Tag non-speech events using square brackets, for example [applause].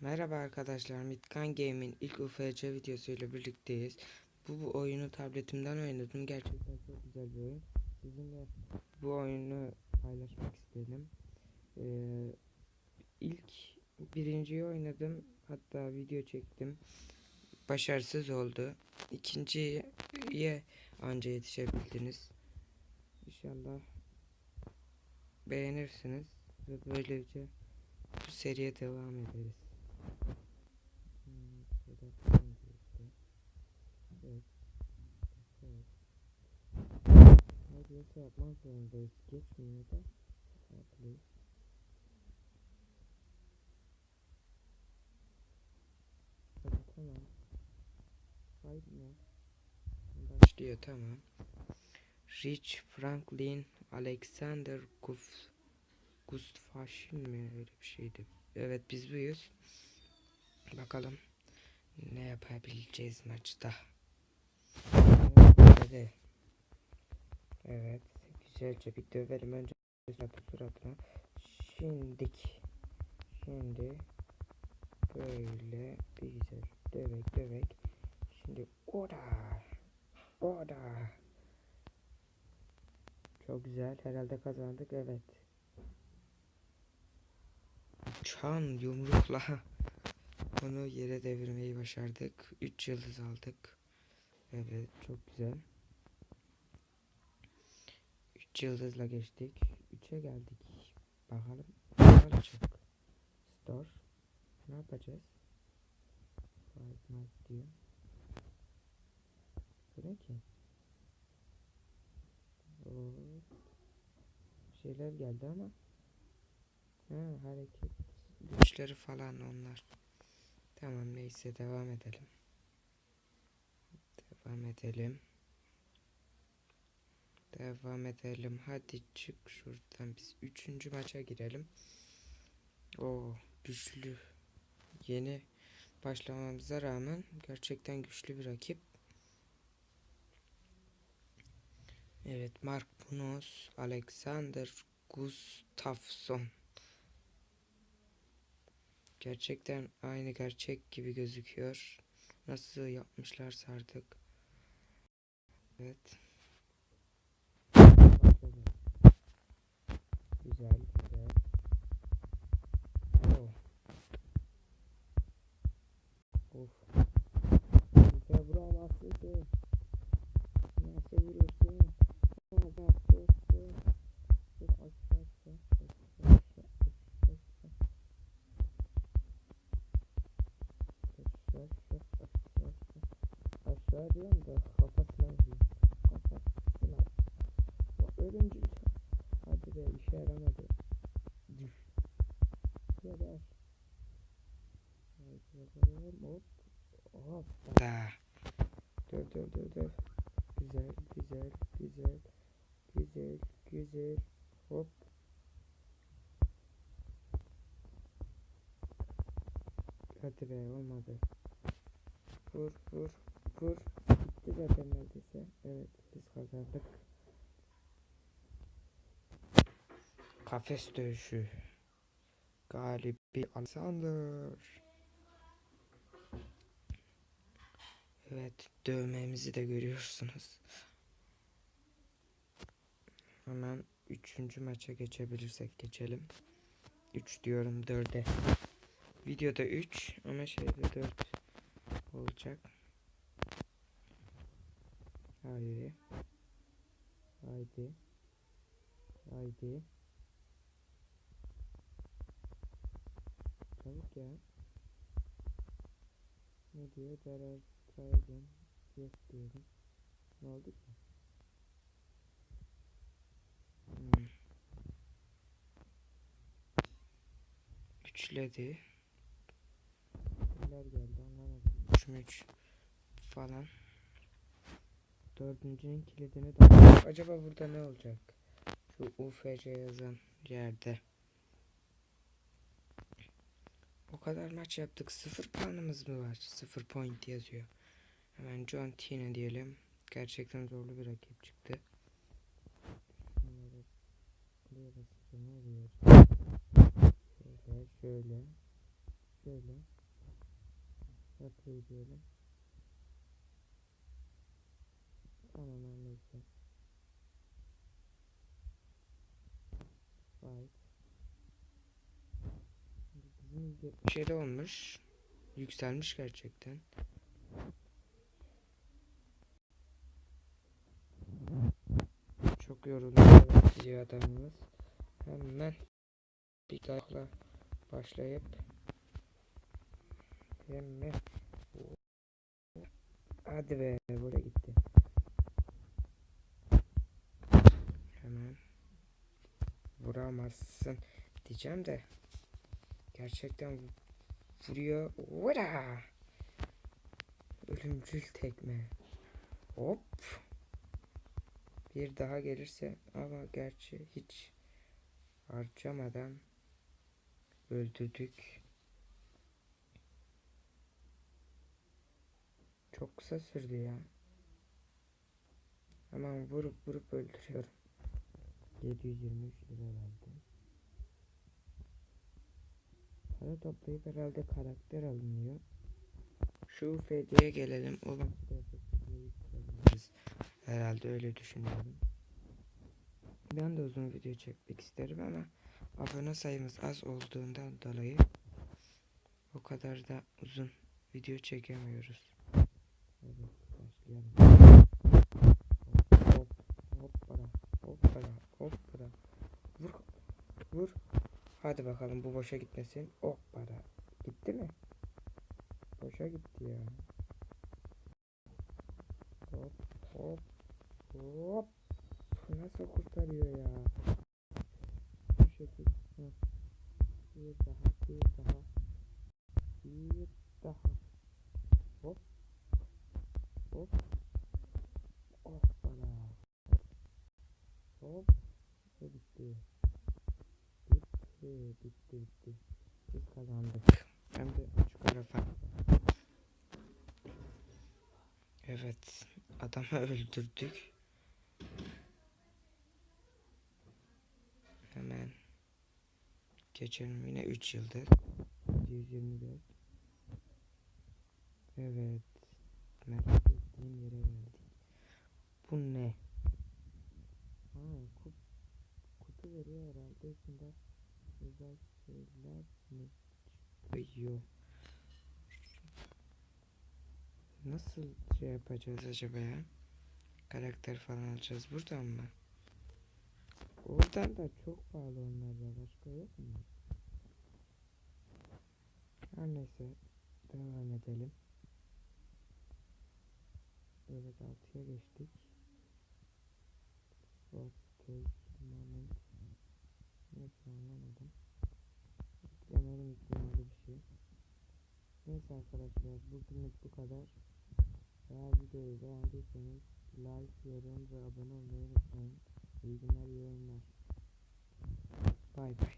Merhaba arkadaşlar, Mitkan Game'in ilk UFC videosuyla birlikteyiz. Bu, bu oyunu tabletimden oynadım. Gerçekten çok güzel bir oyun. Sizinle bu oyunu paylaşmak istedim. Ee, ilk birinciyi oynadım. Hatta video çektim. Başarısız oldu. İkinciye anca yetişebildiniz. İnşallah beğenirsiniz ve böylece bu seriye devam ederiz. Hmm, şöyle yapalım işte. Evet. Evet. Neredeyse yapmak zorundayız. Geçmiyor da. Please. Hadi tamam. Haydi ne? Başlıyor tamam. Rich Franklin Alexander Guf Gustafsson mi öyle bir şeydi. Evet biz buyuz. Bakalım ne yapabileceğiz maçta. Evet, evet güzelce bir dövelim önce suratı suratına. Şimdik. Şimdi böyle bir güzel dövek dövek. Şimdi oda. Oda. Çok güzel. Herhalde kazandık. Evet. Çan yumrukla [laughs] onu yere devirmeyi başardık. 3 yıldız aldık. Evet çok güzel. 3 yıldızla geçtik. 3'e geldik. Bakalım ne olacak. Store. Ne yapacağız? Fight night diyor. Bu ne ki? Oo. Şeyler geldi ama. Ha hareket güçleri falan onlar. Tamam neyse devam edelim. Devam edelim. Devam edelim. Hadi çık şuradan. Biz üçüncü maça girelim. O güçlü. Yeni başlamamıza rağmen gerçekten güçlü bir rakip. Evet Mark Bunos, Alexander Gustafsson. Gerçekten aynı gerçek gibi gözüküyor. Nasıl yapmışlarsa artık. Evet. Aşağı diyorum da kafasına vurayım. Kafasına. Bak ölümcül. Hadi be işe yaramadı. Düş. Geber. Haydi bakalım hop. Hoppa. Dur dur dur dur. Güzel güzel güzel. Güzel güzel. Hop. Hadi be olmadı. Vur vur vur. Bitti zaten neredeyse. Evet biz kazandık. Kafes dövüşü. Galibi Alexander. Evet dövmemizi de görüyorsunuz. Hemen üçüncü maça geçebilirsek geçelim. 3 diyorum 4'e. Videoda 3 ama şeyde 4 olacak. Haydi. Haydi. Haydi. Çabuk ya. Ne diyor? Zarar Dragon. Yes diyorum. Ne oldu ki? Hmm. Üçledi. Neler geldi anlamadım. Üç mü üç falan. Dördüncünün kilidini de Acaba burada ne olacak? Şu UFC yazan yerde. O kadar maç yaptık. Sıfır puanımız mı var? Sıfır point yazıyor. Hemen John Cena diyelim. Gerçekten zorlu bir rakip çıktı. Şöyle şöyle. şöyle. Okey diyelim. Her neyse. Vay. Bizim 77 olmuş. Yükselmiş gerçekten. Çok yoruluyor diyor adamımız. Hemen bir dakika başlayıp hemen hadi be buraya gitti. Hemen vuramazsın diyeceğim de gerçekten vuruyor. Vura! Ölümcül tekme. Hop. Bir daha gelirse ama gerçi hiç harcamadan öldürdük. Çok kısa sürdü ya. Hemen vurup vurup öldürüyorum. 723 lira herhalde. Para toplayıp herhalde karakter alınıyor. Şu FD'ye gelelim. O vakit. Herhalde öyle düşünüyorum. Ben de uzun video çekmek isterim ama abone sayımız az olduğundan dolayı o kadar da uzun video çekemiyoruz. Hadi bakalım bu boşa gitmesin. Hoppala. Gitti mi? Boşa gitti ya. Hop hop hop. Nasıl kurtarıyor ya? Bu şekil. Hı. Bir daha, bir daha. Bir daha. Hop. Hop. Hoppala. Hop. Ve bitti. Bitti, bitti, bitti. Biz kazandık. Hem de açık ara fark. Evet. Adamı öldürdük. Hemen geçelim yine 3 yıldır. 124. Evet. Merak ettiğim yere geldik. Bu ne? Ha, kutu veriyor herhalde. İçinde özel şeyler mi çıkıyor? Nasıl şey yapacağız acaba ya? Karakter falan alacağız buradan mı? Oradan da çok pahalı onlar ya. Başka yok mu? Her neyse. Devam edelim. Evet 6'ya geçtik. What take moment. Neyse anlamadım. Arkadaşlar bugünlük bu kadar. Eğer videoyu beğendiyseniz like, yorum ve abone olmayı unutmayın. İyi günler, iyi oyunlar. Bay bay.